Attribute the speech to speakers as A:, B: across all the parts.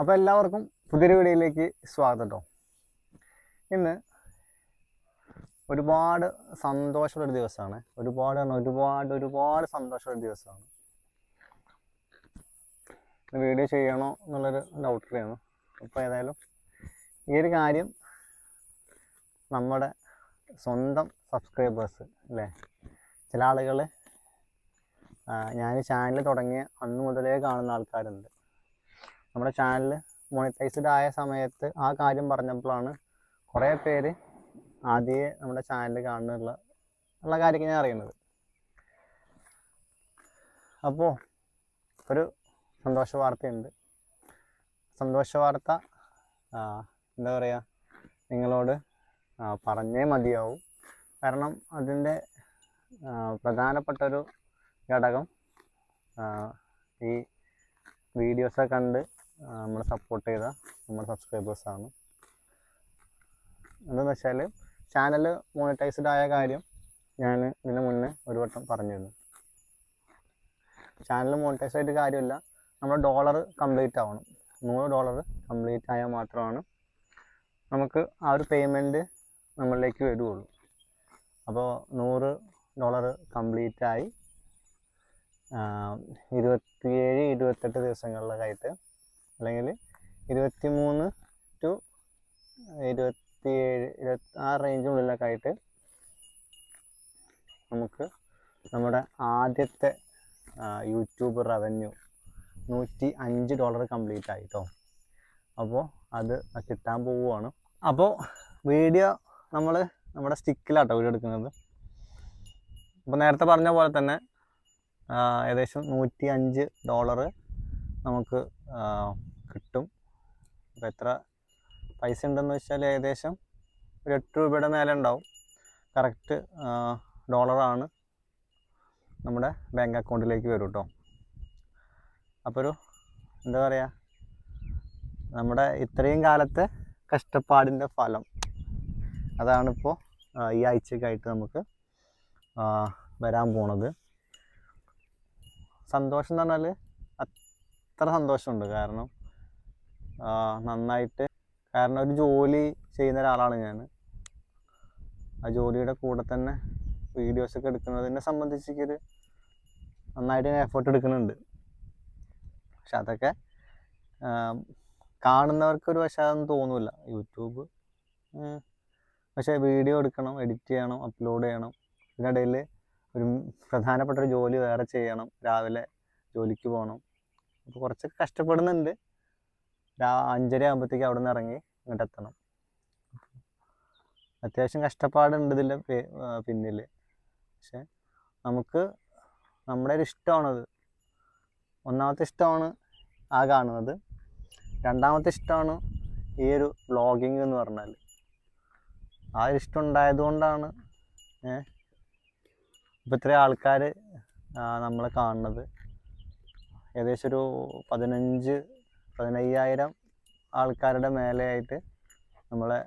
A: അപ്പോൾ എല്ലാവർക്കും പുതിയൊരു വീഡിയോയിലേക്ക് സ്വാഗതം കേട്ടോ ഇന്ന് ഒരുപാട് സന്തോഷമുള്ളൊരു ദിവസമാണ്. ഒരുപാട് ഒരുപാട് ഒരുപാട് സന്തോഷമുള്ള ദിവസമാണ്. വീഡിയോ ചെയ്യണോ എന്നുള്ളൊരു ഡൗട്ടിലാണ് അപ്പോൾ ഏതായാലും ഈ ഒരു കാര്യം നമ്മുടെ സ്വന്തം സബ്സ്ക്രൈബേഴ്സ് അല്ലേ ചില ആളുകൾ ഞാൻ ചാനൽ തുടങ്ങിയ അന്ന് മുതലേ കാണുന്ന ആൾക്കാരുണ്ട്. നമ്മുടെ ചാനൽ മോണിറ്റൈസ്ഡ് ആയ സമയത്ത് ആ കാര്യം പറഞ്ഞപ്പോഴാണ് കുറേ പേര് ആദ്യമേ നമ്മുടെ ചാനൽ കാണുന്നുള്ള ഉള്ള കാര്യമൊക്കെ ഞാൻ അറിയുന്നത്. അപ്പോൾ ഒരു സന്തോഷ വാർത്തയുണ്ട്. സന്തോഷ വാർത്ത എന്താ പറയുക നിങ്ങളോട് പറഞ്ഞേ മതിയാവും. കാരണം അതിന്റെ പ്രധാനപ്പെട്ടൊരു ഘടകം ഈ വീഡിയോസൊക്കെ കണ്ട് നമ്മൾ സപ്പോർട്ട് ചെയ്ത നമ്മുടെ സബ്സ്ക്രൈബേഴ്സാണ് എന്താണെന്ന് വെച്ചാൽ ചാനൽ മോണിറ്റൈസ്ഡ് ആയ കാര്യം ഞാൻ ഇതിന് മുന്നേ ഒരു വട്ടം പറഞ്ഞിരുന്നു. ചാനൽ മോണിറ്റൈസ്ഡ് കാര്യമില്ല നമ്മുടെ ഡോളർ കംപ്ലീറ്റ് ആവണം. നൂറ് ഡോളർ കംപ്ലീറ്റ് ആയാൽ മാത്രമാണ് നമുക്ക് ആ ഒരു പേയ്മെന്റ് നമ്മളിലേക്ക് വരുള്ളൂ. അപ്പോൾ നൂറ് ഡോളർ കംപ്ലീറ്റ് ആയി ഇരുപത്തിയേഴ് ഇരുപത്തെട്ട് ദിവസങ്ങളിലൊക്കെ ആയിട്ട് അല്ലെങ്കിൽ ഇരുപത്തി മൂന്ന് ടു ഇരുപത്തിയേഴ് ഇരുപത്തി ആ റേഞ്ചിനുള്ളിലൊക്കെ ആയിട്ട് നമുക്ക് നമ്മുടെ ആദ്യത്തെ യൂട്യൂബ് റവന്യൂ നൂറ്റി അഞ്ച് ഡോളർ കംപ്ലീറ്റ് ആയി കേട്ടോ അപ്പോൾ അത് കിട്ടാൻ പോവുകയാണ് അപ്പോൾ വീഡിയോ നമ്മൾ നമ്മുടെ സ്റ്റിക്കിലാട്ടോ വീഡിയോ എടുക്കുന്നത്. അപ്പോൾ നേരത്തെ പറഞ്ഞ പോലെ തന്നെ ഏകദേശം നൂറ്റി അഞ്ച് ഡോളർ നമുക്ക് കിട്ടും. അപ്പോൾ എത്ര പൈസ ഉണ്ടെന്ന് വെച്ചാൽ ഏകദേശം ഒരു എട്ട് രൂപയുടെ മേലെ ഉണ്ടാവും. കറക്റ്റ് ഡോളറാണ് നമ്മുടെ ബാങ്ക് അക്കൗണ്ടിലേക്ക് വരും കേട്ടോ അപ്പോൾ ഒരു എന്താ പറയുക നമ്മുടെ ഇത്രയും കാലത്തെ കഷ്ടപ്പാടിന്റെ ഫലം. അതാണിപ്പോൾ ഈ ആഴ്ചക്കായിട്ട് നമുക്ക് വരാൻ പോണത്. സന്തോഷം എന്ന് പറഞ്ഞാൽ അത്ര സന്തോഷമുണ്ട്. കാരണം നന്നായിട്ട്. കാരണം ഒരു ജോലി ചെയ്യുന്ന ഒരാളാണ് ഞാൻ ആ ജോലിയുടെ കൂടെ തന്നെ വീഡിയോസ് ഒക്കെ എടുക്കുന്നതിനെ സംബന്ധിച്ച് നന്നായിട്ട് ഞാൻ എഫേർട്ട് എടുക്കുന്നുണ്ട്. പക്ഷെ അതൊക്കെ കാണുന്നവർക്ക് ഒരു പക്ഷേ അതൊന്നും തോന്നില്ല. യൂട്യൂബ് പക്ഷേ വീഡിയോ എടുക്കണം എഡിറ്റ് ചെയ്യണം അപ്ലോഡ് ചെയ്യണം. ഇതിനിടയിൽ ഒരു പ്രധാനപ്പെട്ട ഒരു ജോലി വേറെ ചെയ്യണം. രാവിലെ ജോലിക്ക് പോകണം. അപ്പോൾ കുറച്ചൊക്കെ കഷ്ടപ്പെടുന്നുണ്ട്. അഞ്ചര ആകുമ്പോഴത്തേക്ക് അവിടെ നിന്ന് ഇറങ്ങി ഇങ്ങോട്ട് എത്തണം. അത്യാവശ്യം കഷ്ടപ്പാടുണ്ട് ഇതിന്റെ പിന്നിൽ പക്ഷെ നമുക്ക് നമ്മുടെ ഒരു ഇഷ്ടമാണത്. ഒന്നാമത്തെ ഇഷ്ടമാണ് ആ കാണുന്നത്. രണ്ടാമത്തെ ഇഷ്ടമാണ് ഈ ഒരു വ്ളോഗിങ് എന്ന് പറഞ്ഞാൽ ആ ഒരു ഇഷ്ടം ഉണ്ടായതുകൊണ്ടാണ് ഇപ്പോൾ ഇത്രയും ആൾക്കാർ നമ്മളെ കാണുന്നത്. ഏകദേശം ഒരു പതിനഞ്ച് പതിനയ്യായിരം ആൾക്കാരുടെ മേലെയായിട്ട് നമ്മളെ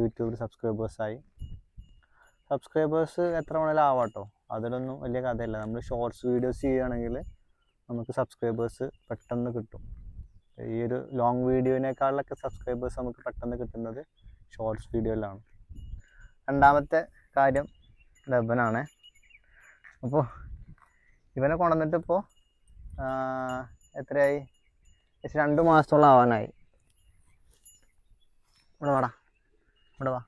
A: യൂട്യൂബിൽ സബ്സ്ക്രൈബേഴ്സായി. സബ്സ്ക്രൈബേഴ്സ് എത്ര വേണേലും ആവാട്ടോ അതിലൊന്നും വലിയ കഥയില്ല. നമ്മൾ ഷോർട്സ് വീഡിയോസ് ചെയ്യുകയാണെങ്കിൽ നമുക്ക് സബ്സ്ക്രൈബേഴ്സ് പെട്ടെന്ന് കിട്ടും. ഈ ഒരു ലോങ് വീഡിയോനേക്കാളിലൊക്കെ സബ്സ്ക്രൈബേഴ്സ് നമുക്ക് പെട്ടെന്ന് കിട്ടുന്നത് ഷോർട്സ് വീഡിയോയിലാണ് രണ്ടാമത്തെ കാര്യം ലബനാണ് അപ്പോൾ ഇവനെ കൊണ്ടുവന്നിട്ട് ഇപ്പോൾ എത്രയായി? ഏകദേശം രണ്ട് മാസത്തോളം ആവാനായി. ഇവിടെ വാടാ. ഇവിടെ വാ.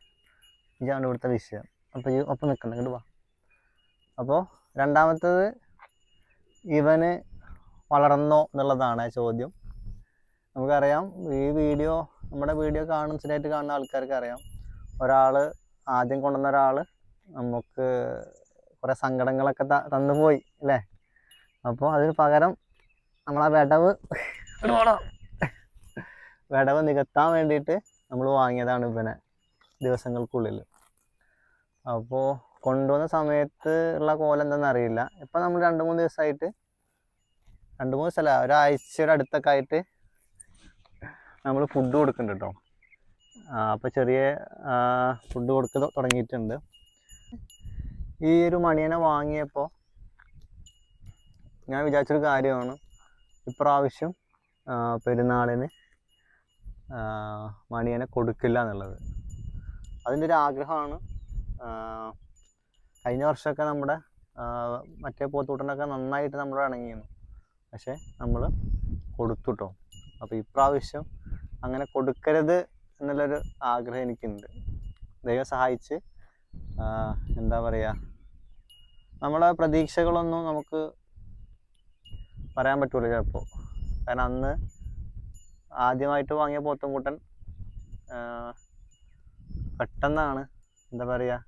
A: ഇതാണ് ഇവിടുത്തെ വിഷയം. അപ്പോൾ ഈ ഒപ്പം നിൽക്കണം ഇങ്ങോട്ട് വാ. അപ്പോൾ രണ്ടാമത്തത് ഇവന് വളർന്നോ എന്നുള്ളതാണ് ചോദ്യം. നമുക്കറിയാം ഈ വീഡിയോ നമ്മുടെ വീഡിയോ കാണുന്ന സ്ഥിരമായിട്ട് കാണുന്ന ആൾക്കാർക്ക് അറിയാം. ഒരാൾ ആദ്യം കൊണ്ടുവന്ന ഒരാൾ നമുക്ക് കുറേ സങ്കടങ്ങളൊക്കെ തന്നുപോയി തന്നു പോയി അല്ലേ? അപ്പോൾ അതിന് പകരം നമ്മളാ വിടവ് വിടവ് നികത്താൻ വേണ്ടിയിട്ട് നമ്മൾ വാങ്ങിയതാണ് ഇവനെ ദിവസങ്ങൾക്കുള്ളിൽ അപ്പോൾ കൊണ്ടുവന്ന സമയത്ത് ഉള്ള കോല എന്താണെന്ന് അറിയില്ല. ഇപ്പം നമ്മൾ രണ്ട് മൂന്ന് ദിവസമായിട്ട് രണ്ട് മൂന്ന് ദിവസമല്ല ഒരാഴ്ചയുടെ അടുത്തൊക്കെ ആയിട്ട് നമ്മൾ ഫുഡ് കൊടുക്കുന്നുണ്ട് കേട്ടോ അപ്പോൾ ചെറിയ ഫുഡ് കൊടുക്ക തുടങ്ങിയിട്ടുണ്ട്. ഈ ഒരു മണിയനെ വാങ്ങിയപ്പോൾ ഞാൻ വിചാരിച്ചൊരു കാര്യമാണ്. ഇപ്രാവശ്യം പെരുന്നാളിന് മണിയനെ കൊടുക്കില്ല എന്നുള്ളത് അതിന്റെ ഒരു ആഗ്രഹമാണ് കഴിഞ്ഞ വർഷമൊക്കെ നമ്മുടെ മറ്റേ പോത്തൂട്ടനൊക്കെ നന്നായിട്ട് നമ്മൾ ഇണങ്ങിയിരുന്നു. പക്ഷേ നമ്മൾ കൊടുത്തു കേട്ടോ അപ്പോൾ ഇപ്രാവശ്യം അങ്ങനെ കൊടുക്കരുത് എന്നുള്ളൊരു ആഗ്രഹം എനിക്കുണ്ട്. ദൈവം സഹായിച്ച് എന്താ പറയുക നമ്മളെ പ്രതീക്ഷകളൊന്നും നമുക്ക് പറയാൻ പറ്റൂല ചിലപ്പോൾ കാരണം അന്ന് ആദ്യമായിട്ട് വാങ്ങിയ പോത്തുംകൂട്ടൻ പെട്ടെന്നാണ് എന്താ പറയുക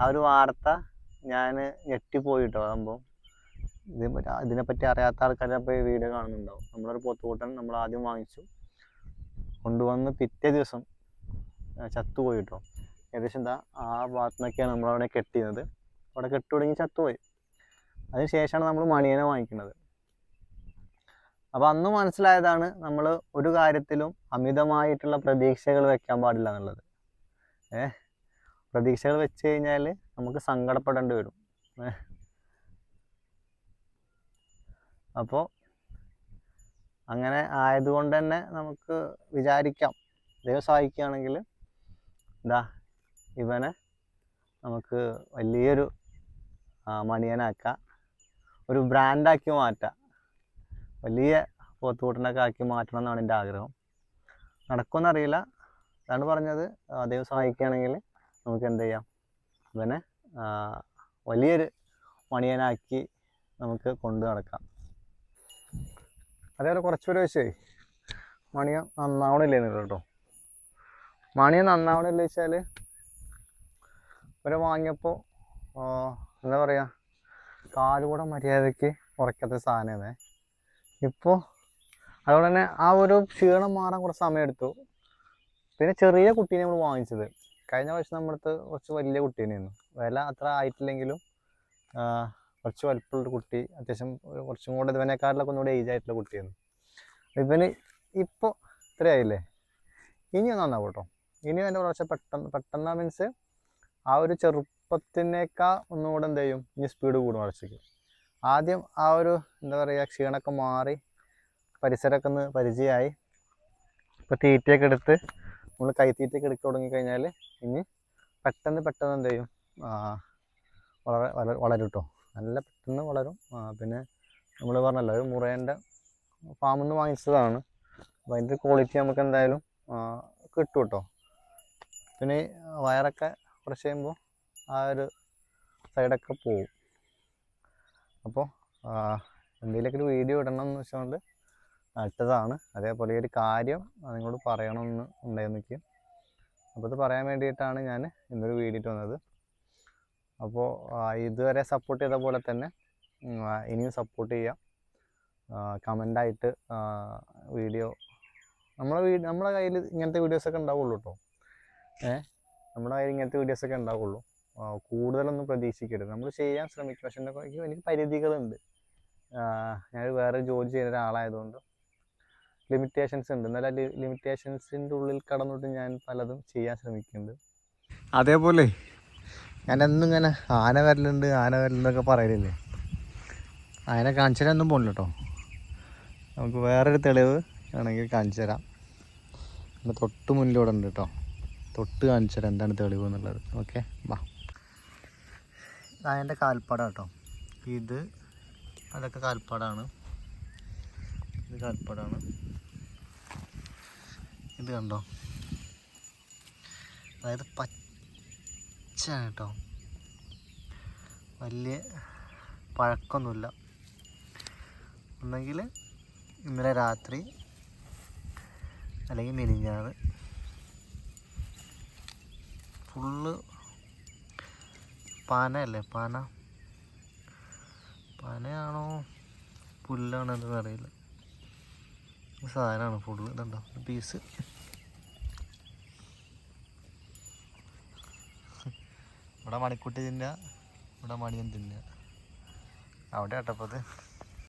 A: ആ ഒരു വാർത്ത ഞാൻ ഞെട്ടിപ്പോയി കേട്ടോ സംഭവം ഇത് ഇതിനെപ്പറ്റി അറിയാത്ത ആൾക്കാർ പോയി വീഡിയോ കാണുന്നുണ്ടാവും. നമ്മളൊരു പോത്തുകൂട്ടൻ നമ്മൾ ആദ്യം വാങ്ങിച്ചു. കൊണ്ടുവന്ന് പിറ്റേ ദിവസം ചത്തുപോയി കേട്ടോ ഏകദേശം എന്താ ആ ഭാഗത്തുനിന്നൊക്കെയാണ് നമ്മളവിടെ കെട്ടിയത്. അവിടെ കെട്ടി തുടങ്ങി ചത്തുപോയി. അതിന് ശേഷമാണ് നമ്മൾ മണിയനെ വാങ്ങിക്കുന്നത്. അപ്പോൾ അന്ന് മനസ്സിലായതാണ് നമ്മൾ ഒരു കാര്യത്തിലും അമിതമായിട്ടുള്ള പ്രതീക്ഷകൾ വെക്കാൻ പാടില്ല എന്നുള്ളത്. ഏ? പ്രതീക്ഷകൾ വെച്ച് കഴിഞ്ഞാൽ നമുക്ക് സങ്കടപ്പെടേണ്ടി വരും. അപ്പോൾ അങ്ങനെ ആയതുകൊണ്ട് തന്നെ നമുക്ക് വിചാരിക്കാം. ദൈവം സഹായിക്കുകയാണെങ്കിൽ ഇതാ ഇവനെ നമുക്ക് വലിയൊരു മണിയനാക്കാം. ഒരു ബ്രാൻഡാക്കി മാറ്റാം. വലിയ പോത്തുകൂട്ടനൊക്കെ ആക്കി മാറ്റണം എന്നാണ് എന്റെ ആഗ്രഹം. നടക്കുമെന്നറിയില്ല അതാണ് പറഞ്ഞത്. അദ്ദേഹം സഹായിക്കുകയാണെങ്കിൽ നമുക്ക് എന്ത് ചെയ്യാം? ആ, വലിയൊരു മണിയനാക്കി നമുക്ക് കൊണ്ടു നടക്കാം. അതേപോലെ കുറച്ച് പേര് വെച്ചേ മണിയ നന്നാവണില്ലേന്ന് കേട്ടോ. മണിയ നന്നാവണില്ല വെച്ചാൽ ഇവരെ വാങ്ങിയപ്പോൾ എന്താ പറയുക കാലുകൂടെ മര്യാദയ്ക്ക് ഉറക്കത്തെ സാധനമാണ്. ഇപ്പോൾ അതുകൊണ്ട് തന്നെ ആ ഒരു ക്ഷീണം മാറാൻ കുറച്ച് സമയം എടുത്തു പിന്നെ ചെറിയ കുട്ടീനെ നമ്മൾ വാങ്ങിച്ചത്. കഴിഞ്ഞ പ്രാവശ്യം നമ്മളടുത്ത് കുറച്ച് വലിയ കുട്ടീനെയായിരുന്നു. വില അത്ര ആയിട്ടില്ലെങ്കിലും കുറച്ച് വലിപ്പമുള്ളൊരു കുട്ടി അത്യാവശ്യം കുറച്ചും കൂടെ ഇവനേക്കാട്ടിലൊക്കെ ഒന്നുകൂടെ ഏജ് ആയിട്ടുള്ള കുട്ടിയായിരുന്നു. ഇവന് ഇപ്പോൾ ഇത്രയായില്ലേ? ഇനി ഒന്ന് നന്നാവും കേട്ടോ. ഇനി എന്റെ കുറച്ച് പെട്ടെന്ന് പെട്ടെന്ന് മീൻസ് ആ ഒരു ചെറുപ്പത്തിനേക്കാൾ ഒന്നുകൂടെ എന്ത് ചെയ്യും? ഇനി സ്പീഡ് കൂടും വളർച്ചയ്ക്ക് ആദ്യം ആ ഒരു എന്താ പറയുക ക്ഷീണമൊക്കെ മാറി പരിസരമൊക്കെ ഒന്ന് പരിചയമായി. ഇപ്പോൾ തീറ്റയൊക്കെ എടുത്ത് നമ്മൾ കൈത്തീറ്റയൊക്കെ എടുത്ത് തുടങ്ങിക്കഴിഞ്ഞാൽ ഇനി പെട്ടെന്ന് പെട്ടെന്ന് എന്ത് ചെയ്യും? വളരെ വള- വളരും കേട്ടോ നല്ല പെട്ടെന്ന് വളരും. പിന്നെ നമ്മൾ പറഞ്ഞല്ലോ ഒരു മുറേന്റെ ഫാമിൽ നിന്ന് വാങ്ങിച്ചതാണ്. അപ്പോൾ അതിന്റെ ക്വാളിറ്റി നമുക്ക് എന്തായാലും കിട്ടും കേട്ടോ പിന്നെ വയറൊക്കെ കുറച്ച് കഴിയുമ്പോൾ ആ ഒരു സൈഡൊക്കെ പോവും. അപ്പോൾ എന്തെങ്കിലുമൊക്കെ ഒരു വീഡിയോ ഇടണം എന്ന് വെച്ചുകൊണ്ട് നട്ടതാണ്. അതേപോലെ ഈ ഒരു കാര്യം നിങ്ങളോട് പറയണമെന്ന് ഉണ്ടായിരുന്നു എനിക്ക് അപ്പോൾ അത് പറയാൻ വേണ്ടിയിട്ടാണ് ഞാൻ ഇന്നൊരു വീഡിയോ വന്നത്. അപ്പോൾ ഇതുവരെ സപ്പോർട്ട് ചെയ്ത പോലെ തന്നെ ഇനിയും സപ്പോർട്ട് ചെയ്യാം. കമന്റായിട്ട് വീഡിയോ നമ്മളെ വീ നമ്മളെ കയ്യിൽ ഇങ്ങനത്തെ വീഡിയോസൊക്കെ ഉണ്ടാവുള്ളൂ കേട്ടോ ഏഹ് നമ്മുടെ കയ്യിൽ ഇങ്ങനത്തെ വീഡിയോസൊക്കെ ഉണ്ടാവുള്ളൂ. കൂടുതലൊന്നും പ്രതീക്ഷിക്കരുത്. നമ്മൾ ചെയ്യാൻ ശ്രമിക്കും. പക്ഷെ എന്റെ എനിക്ക് പരിധികളുണ്ട്. ഞാൻ വേറെ ജോലി ചെയ്യുന്ന ഒരാളായതുകൊണ്ട് ലിമിറ്റേഷൻസ് ഉണ്ട്. എന്നാൽ ലിമിറ്റേഷൻസിന്റെ ഉള്ളിൽ കടന്നിട്ട് ഞാൻ പലതും ചെയ്യാൻ ശ്രമിക്കുന്നുണ്ട്. അതേപോലെ ഞാൻ എന്നും ഇങ്ങനെ ആന വരലുണ്ട് ആന വരലുണ്ടൊക്കെ പറയലില്ലേ? ആന കാണിച്ചു തരാനൊന്നും പോണില്ല കേട്ടോ നമുക്ക് വേറൊരു തെളിവ് ആണെങ്കിൽ ഇവിടെ തൊട്ട് മുന്നിലൂടെ ഉണ്ട് കേട്ടോ തൊട്ട് കാണിച്ചു തരാം എന്താണ് തെളിവ് എന്നുള്ളത്. ഓക്കെ വാ അതിന്റെ കാൽപ്പാടാണ് കേട്ടോ. ഇത് അതൊക്കെ കാൽപ്പാടാണ്. ഇത് കാൽപ്പാടാണ്. ഇത് കണ്ടോ? അതായത് പച്ചയാണ് കേട്ടോ. വലിയ പഴക്കമൊന്നുമില്ല. ഒന്നെങ്കിൽ ഇന്നലെ രാത്രി അല്ലെങ്കിൽ മെലിഞ്ഞാണ് ഫുള്ള് പനയല്ലേ? പന. പനയാണോ? പുല്ലാണോ എന്നൊന്നും അറിയില്ല. സാധനമാണ് ഫുള്ള്. ഇതുണ്ടോ പീസ്. ഇവിടെ മണിക്കുട്ടി തിന്നുക ഇവിടെ മണിയൻ തിന്നുക. അവിടെ ആട്ടപ്പത്